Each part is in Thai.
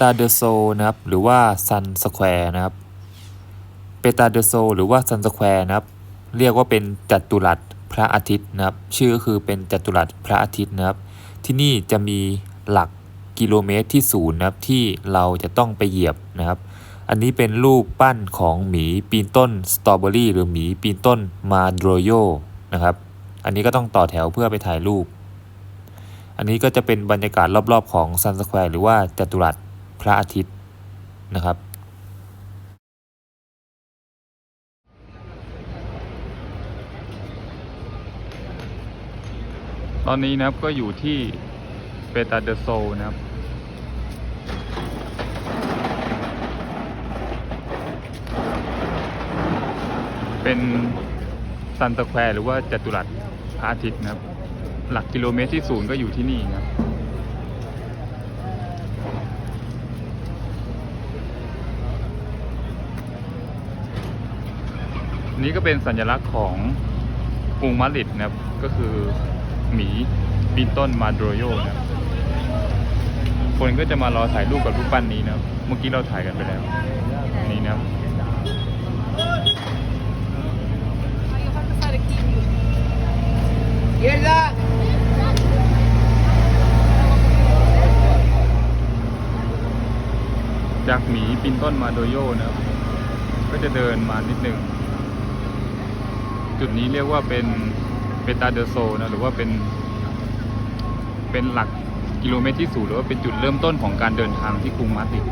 ตาเดโซนะครับหรือว่าซันสแควร์นะครับเปตาเดโซหรือว่าซันสแควร์นะครับเรียกว่าเป็นจัตุรัสพระอาทิตย์นะครับ ชื่อก็คือเป็นจัตุรัสพระอาทิตย์นะครับ ที่นี่จะมีหลักกิโลเมตรที่ศูนย์นะครับที่เราจะต้องไปเหยียบนะครับ อันนี้เป็นรูปปั้นของหมีปีนต้นสตรอเบอรี่หรือหมีปีนต้นมาโดรโยนะครับ อันนี้ก็ต้องต่อแถวเพื่อไปถ่ายรูป อันนี้ก็จะเป็นบรรยากาศรอบๆของซันสแควร์หรือว่าจัตุรัส ระอาทิตย์นะครับ ตอนนี้นะครับก็อยู่ที่เปตาเดโซนะครับเป็นซันตะแควหรือว่าจัตุรัสพระอาทิตย์นะครับ หลักกิโลเมตรที่ศูนย์ก็อยู่ที่นี่นะครับ นี่ก็เป็นสัญลักษณ์ของกรุงมาดริดนะครับ ก็คือหมีปีนต้นมาโดรโยนะครับคนก็จะมารอถ่ายรูปกับรูปปั้นนี้นะครับ เมื่อกี้เราถ่ายกันไปแล้ว นี่นะครับ Izquierda. จากหมีปีนต้นมาโดโยนะครับ ก็จะเดินมานิดหนึ่ง จุดนี้เรียกว่าเป็นเปตาเดโซนะหรือว่าเป็นเป็นหลักกิโลเมตรที่สูงหรือว่าเป็นจุดเริ่มต้นของการเดินทางที่กรุงมาดริด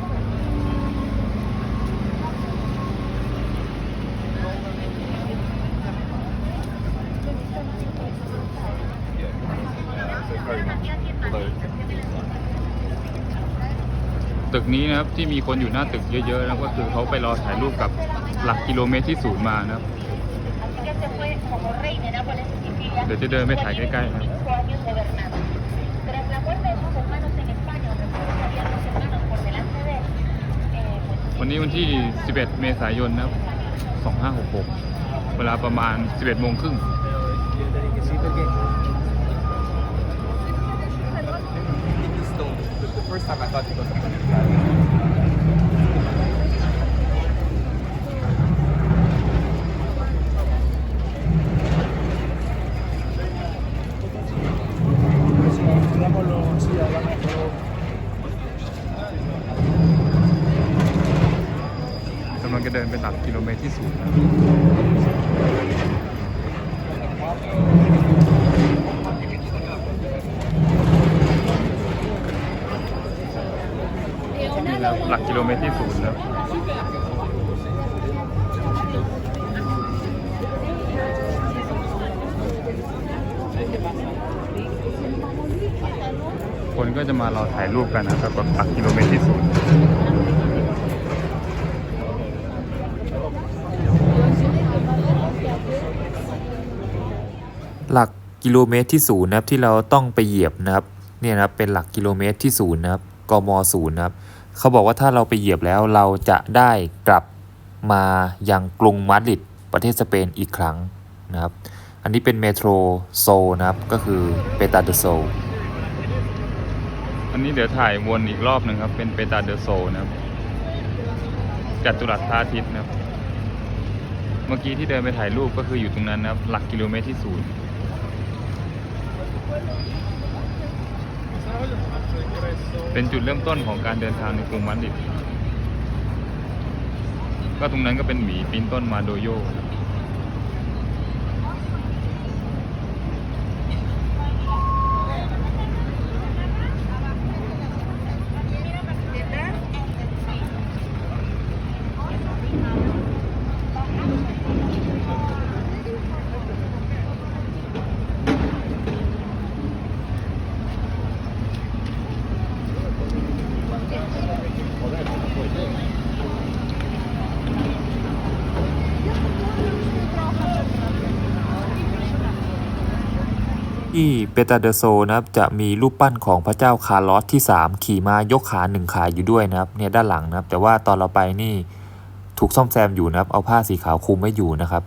ตึกนี้นะครับที่มีคนอยู่หน้าตึกเยอะๆนะก็คือเขาไปรอถ่ายรูปกับหลักกิโลเมตรที่ศูนย์มานะครับ เดี๋ยวจะเดินไปถ่ายใกล้ๆครับวันนี้วันที่ 11 เมษายนนะ2566 เวลาประมาณ 11โมงครึ่งเเดินไปหลักกิโลเมตรที่ศูนย์นะหลักกิโลเมตรที่ศูนย์นะครับคนก็จะมารอถ่ายรูปกันนะครับกับหลักกิโลเมตรที่ศูนย์ หลักกิโลเมตรที่ศูนย์นะครับที่เราต้องไปเหยียบนะครับเนี่ยนะครับเป็นหลักกิโลเมตรที่ศูนย์นะครับกมศูนย์นะครับเขาบอกว่าถ้าเราไปเหยียบแล้วเราจะได้กลับมายังกรุงมาดริดประเทศสเปนอีกครั้งนะครับ อันนี้เป็นเมโทรโซนะครับก็คือเปตาเดโซอันนี้เดี๋ยวถ่ายวนอีกรอบหนึ่งครับ เป็นเปตาเดอโซนะครับจัตุรัสพระอาทิตย์นะครับ เมื่อกี้ที่เดินไปถ่ายรูปก็คืออยู่ตรงนั้นนะครับ หลักกิโลเมตรที่ศูนย์ เป็นจุดเริ่มต้นของการเดินทางในกรุงมาดริดก็ตรงนั้นก็เป็นหมีปีนต้นมาโดโย ที่เปตาเดโซนะครับจะมีรูปปั้นของพระเจ้าคาร์ลอสที่ 3 ขี่ม้ายกขาหนึ่งขาอยู่ด้วยนะครับเนี่ยด้านหลังนะครับ แต่ว่าตอนเราไปนี่ถูกซ่อมแซมอยู่นะครับ เอาผ้าสีขาวคลุมไว้อยู่นะครับ